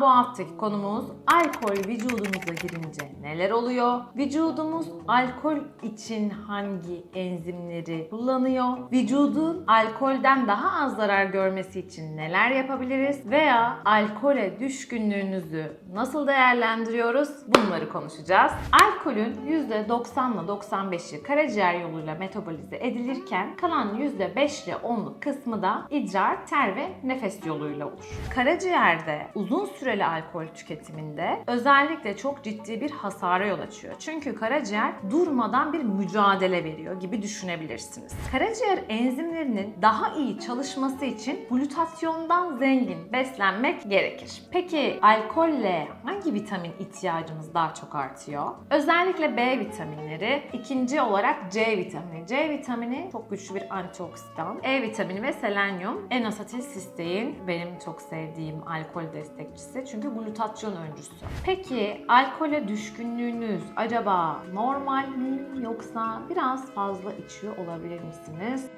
Bu haftaki konumuz alkol vücudumuza girince neler oluyor? Vücudumuz alkol için hangi enzimleri kullanıyor? Vücudun alkolden daha az zarar görmesi için neler yapabiliriz? Veya alkole düşkünlüğünüzü nasıl değerlendiriyoruz? Bunları konuşacağız. Alkolün %90 ile 95'i karaciğer yoluyla metabolize edilirken kalan %5 ile 10'luk kısmı da idrar, ter ve nefes yoluyla olur. Karaciğerde uzun süreli alkol tüketiminde özellikle çok ciddi bir hasara yol açıyor. Çünkü karaciğer durmadan bir mücadele veriyor gibi düşünebilirsiniz. Karaciğer enzimlerinin daha iyi çalışması için glutatyondan zengin beslenmek gerekir. Peki alkolle hangi vitamin ihtiyacımız daha çok artıyor? Özellikle B vitaminleri, ikinci olarak C vitamini. C vitamini çok güçlü bir antioksidan. E vitamini ve selenyum, N-asetilsistein benim çok sevdiğim alkol destekçisi çünkü glutatyon öncüsü. Peki alkole düşkünlüğünüz acaba normal mi yoksa biraz fazla içiyor olabilir misiniz?